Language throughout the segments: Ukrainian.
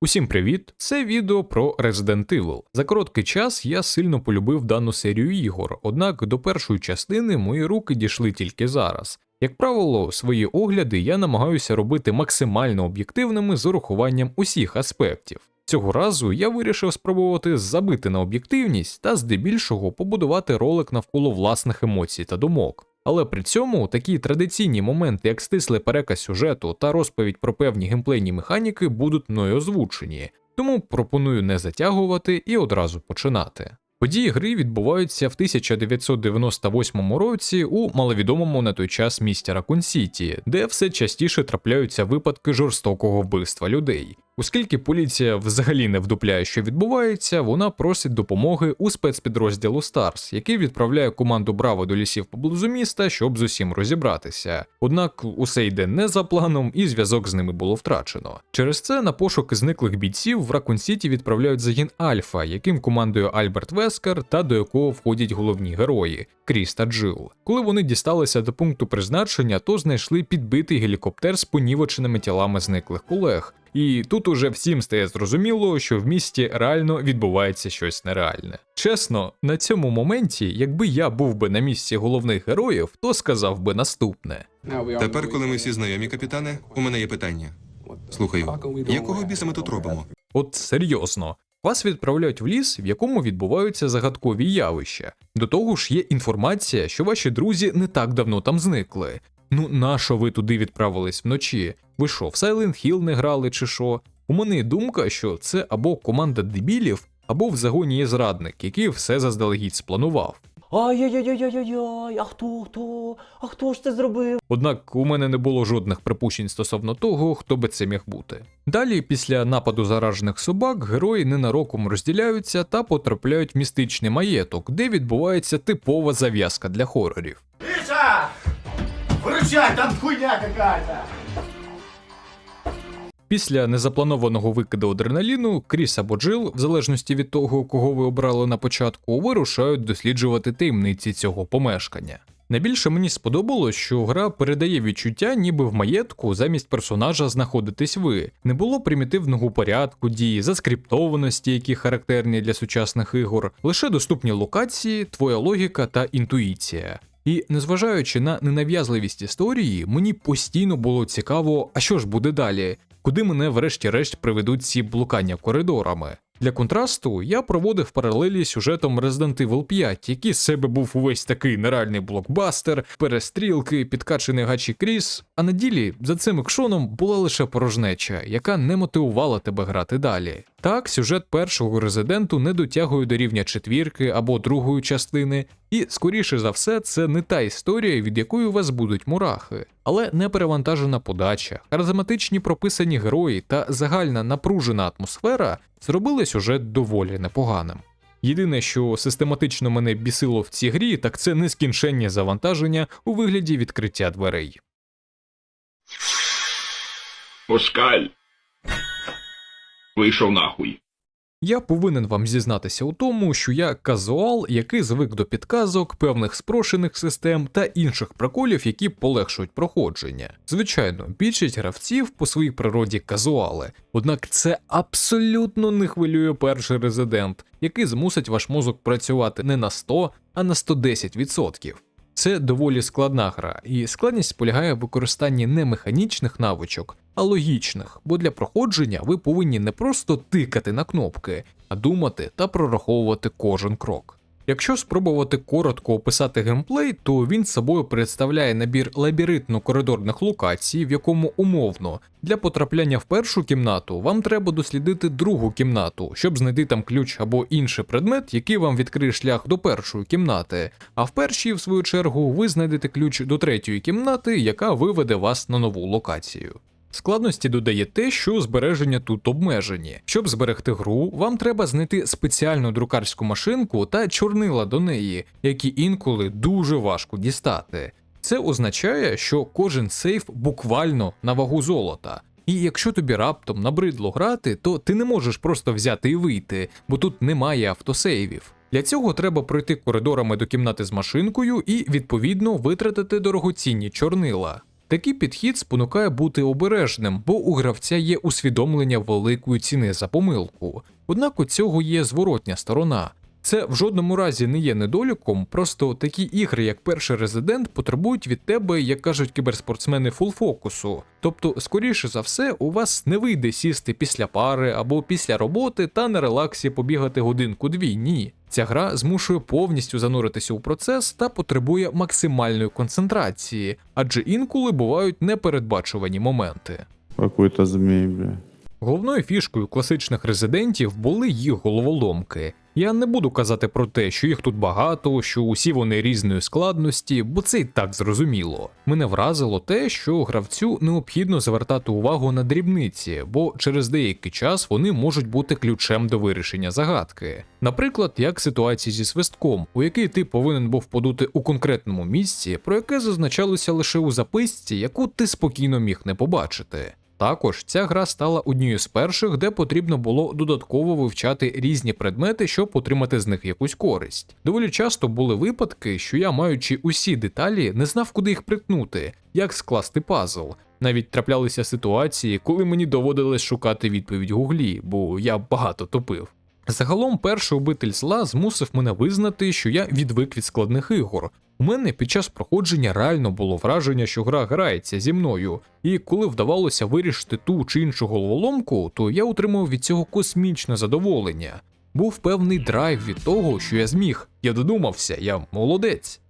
Усім привіт! Це відео про Resident Evil. За короткий час я сильно полюбив дану серію ігор, однак до першої частини мої руки дійшли тільки зараз. Як правило, свої огляди я намагаюся робити максимально об'єктивними з урахуванням усіх аспектів. Цього разу я вирішив спробувати забити на об'єктивність та здебільшого побудувати ролик навколо власних емоцій та думок. Але при цьому такі традиційні моменти, як стислий переказ сюжету та розповідь про певні геймплейні механіки, будуть мною озвучені, тому пропоную не затягувати і одразу починати. Події гри відбуваються в 1998 році у маловідомому на той час місті Ракун Сіті, де все частіше трапляються випадки жорстокого вбивства людей. Оскільки поліція взагалі не вдупляє, що відбувається, вона просить допомоги у спецпідрозділу Старс, який відправляє команду Браво до лісів поблизу міста, щоб з усім розібратися. Однак усе йде не за планом, і зв'язок з ними було втрачено. Через це на пошуки зниклих бійців в Ракун Сіті відправляють загін Альфа, яким командує Альберт Вескар, та до якого входять головні герої Кріс та Джил. Коли вони дісталися до пункту призначення, то знайшли підбитий гелікоптер з понівеченими тілами зниклих колег. І тут уже всім стає зрозуміло, що в місті реально відбувається щось нереальне. Чесно, на цьому моменті, якби я був би на місці головних героїв, то сказав би наступне: Тепер, коли ми всі знайомі, капітане, у мене є питання. Слухаю, якого біса ми тут робимо? от серйозно. Вас відправляють в ліс, в якому відбуваються загадкові явища. До того ж, є інформація, що ваші друзі не так давно там зникли. Ну нащо ви туди відправились вночі? Ви що, в Silent Hill не грали чи що? У мене думка, що це або команда дебілів, або в загоні є зрадник, який все заздалегідь спланував. Ай-яй-яй-яй-яй, а хто хто? А хто ж це зробив? Однак у мене не було жодних припущень стосовно того, хто би це міг бути. Далі, після нападу заражених собак, герої ненароком розділяються та потрапляють в містичний маєток, де відбувається типова зав'язка для хорорів. Миша! Выручай, там хуйня какая-то! Після незапланованого викиду адреналіну, Кріс або Джил, в залежності від того, кого ви обрали на початку, вирушають досліджувати таємниці цього помешкання. Найбільше мені сподобалось, що гра передає відчуття, ніби в маєтку замість персонажа знаходитесь ви. Не було примітивного порядку дії, заскриптованості, які характерні для сучасних ігор, лише доступні локації, твоя логіка та інтуїція. І незважаючи на ненав'язливість історії, мені постійно було цікаво, а що ж буде далі, куди мене врешті-решт приведуть ці блукання коридорами. Для контрасту я проводив паралелі з сюжетом Resident Evil 5, який з себе був увесь такий нереальний блокбастер, перестрілки, підкачений гачі кріс. А на ділі за цим екшоном була лише порожнеча, яка не мотивувала тебе грати далі. Так, сюжет першого резиденту не дотягує до рівня четвірки або другої частини, і, скоріше за все, це не та історія, від якої у вас будуть мурахи, але не перевантажена подача, харизматичні прописані герої та загальна напружена атмосфера зробили сюжет доволі непоганим. Єдине, що систематично мене бісило в цій грі, так це нескінченні завантаження у вигляді відкриття дверей. Москаль. Вийшов нахуй. Я повинен вам зізнатися у тому, що я казуал, який звик до підказок, певних спрошених систем та інших приколів, які полегшують проходження. Звичайно, більшість гравців по своїй природі казуали, однак це абсолютно не хвилює перший резидент, який змусить ваш мозок працювати не на 100, а на 110%. Це доволі складна гра, і складність полягає в використанні не механічних навичок, а логічних, бо для проходження ви повинні не просто тикати на кнопки, а думати та прораховувати кожен крок. Якщо спробувати коротко описати геймплей, то він собою представляє набір лабіритно-коридорних локацій, в якому умовно для потрапляння в першу кімнату вам треба дослідити другу кімнату, щоб знайти там ключ або інший предмет, який вам відкриє шлях до першої кімнати. А в першій, в свою чергу, ви знайдете ключ до третьої кімнати, яка виведе вас на нову локацію. Складності додає те, що збереження тут обмежені. Щоб зберегти гру, вам треба знайти спеціальну друкарську машинку та чорнила до неї, які інколи дуже важко дістати. Це означає, що кожен сейф буквально на вагу золота. І якщо тобі раптом набридло грати, то ти не можеш просто взяти і вийти, бо тут немає автосейвів. Для цього треба пройти коридорами до кімнати з машинкою і, відповідно, витратити дорогоцінні чорнила. Такий підхід спонукає бути обережним, бо у гравця є усвідомлення великої ціни за помилку. Однак у цього є зворотня сторона. Це в жодному разі не є недоліком, просто такі ігри, як перший резидент, потребують від тебе, як кажуть кіберспортсмени, фулфокусу. Тобто, скоріше за все, у вас не вийде сісти після пари або після роботи та на релаксі побігати годинку-дві. Ні. Ця гра змушує повністю зануритися у процес та потребує максимальної концентрації, адже інколи бувають непередбачувані моменти. Какой-то змій, бля. Головною фішкою класичних резидентів були їх головоломки. Я не буду казати про те, що їх тут багато, що усі вони різної складності, бо це і так зрозуміло. Мене вразило те, що гравцю необхідно звертати увагу на дрібниці, бо через деякий час вони можуть бути ключем до вирішення загадки. Наприклад, як ситуації зі свистком, у який ти повинен був подути у конкретному місці, про яке зазначалося лише у записці, яку ти спокійно міг не побачити. Також ця гра стала однією з перших, де потрібно було додатково вивчати різні предмети, щоб отримати з них якусь користь. Доволі часто були випадки, що я, маючи усі деталі, не знав, куди їх приткнути, як скласти пазл. Навіть траплялися ситуації, коли мені доводилось шукати відповідь гуглі, бо я багато топив. Загалом, перший обитель зла змусив мене визнати, що я відвик від складних ігор. У мене під час проходження реально було враження, що гра грається зі мною, і коли вдавалося вирішити ту чи іншу головоломку, то я отримав від цього космічне задоволення. Був певний драйв від того, що я зміг. Я додумався, я молодець.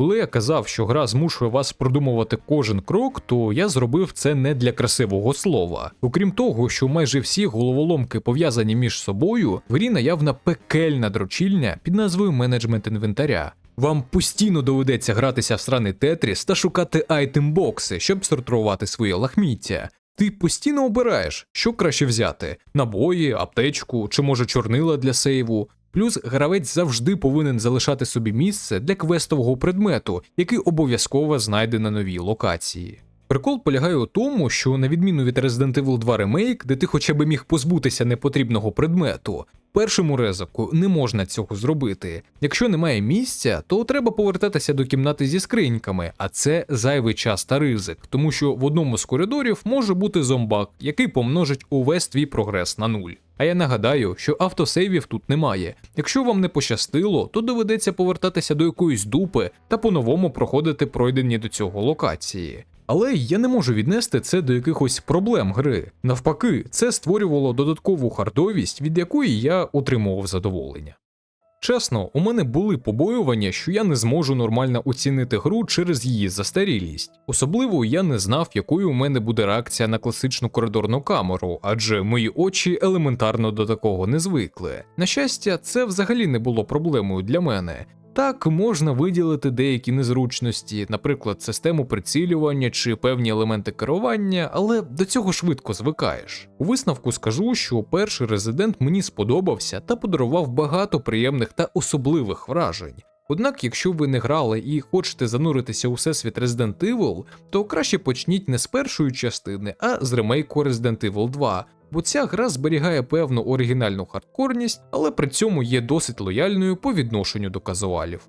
Коли я казав, що гра змушує вас продумувати кожен крок, то я зробив це не для красивого слова. Окрім того, що майже всі головоломки пов'язані між собою, в грі наявна пекельна дрочільня під назвою менеджмент інвентаря. Вам постійно доведеться гратися в сраний Тетріс та шукати айтембокси, щоб сортувати своє лахміття. Ти постійно обираєш, що краще взяти: набої, аптечку чи може чорнила для сейву. Плюс гравець завжди повинен залишати собі місце для квестового предмету, який обов'язково знайде на новій локації. Прикол полягає у тому, що на відміну від Resident Evil 2 Remake, де ти хоча б міг позбутися непотрібного предмету, першому резику не можна цього зробити. Якщо немає місця, то треба повертатися до кімнати зі скриньками, а це зайвий час та ризик, тому що в одному з коридорів може бути зомбак, який помножить увесь твій прогрес на нуль. А я нагадаю, що автосейвів тут немає. Якщо вам не пощастило, то доведеться повертатися до якоїсь дупи та по-новому проходити пройдені до цього локації. Але я не можу віднести це до якихось проблем гри. Навпаки, це створювало додаткову хардовість, від якої я отримував задоволення. Чесно, у мене були побоювання, що я не зможу нормально оцінити гру через її застарілість. Особливо я не знав, якою у мене буде реакція на класичну коридорну камеру, адже мої очі елементарно до такого не звикли. На щастя, це взагалі не було проблемою для мене. Так, можна виділити деякі незручності, наприклад, систему прицілювання чи певні елементи керування, але до цього швидко звикаєш. У висновку скажу, що перший резидент мені сподобався та подарував багато приємних та особливих вражень. Однак, якщо ви не грали і хочете зануритися у всесвіт Resident Evil, то краще почніть не з першої частини, а з ремейку Resident Evil 2, бо ця гра зберігає певну оригінальну хардкорність, але при цьому є досить лояльною по відношенню до казуалів.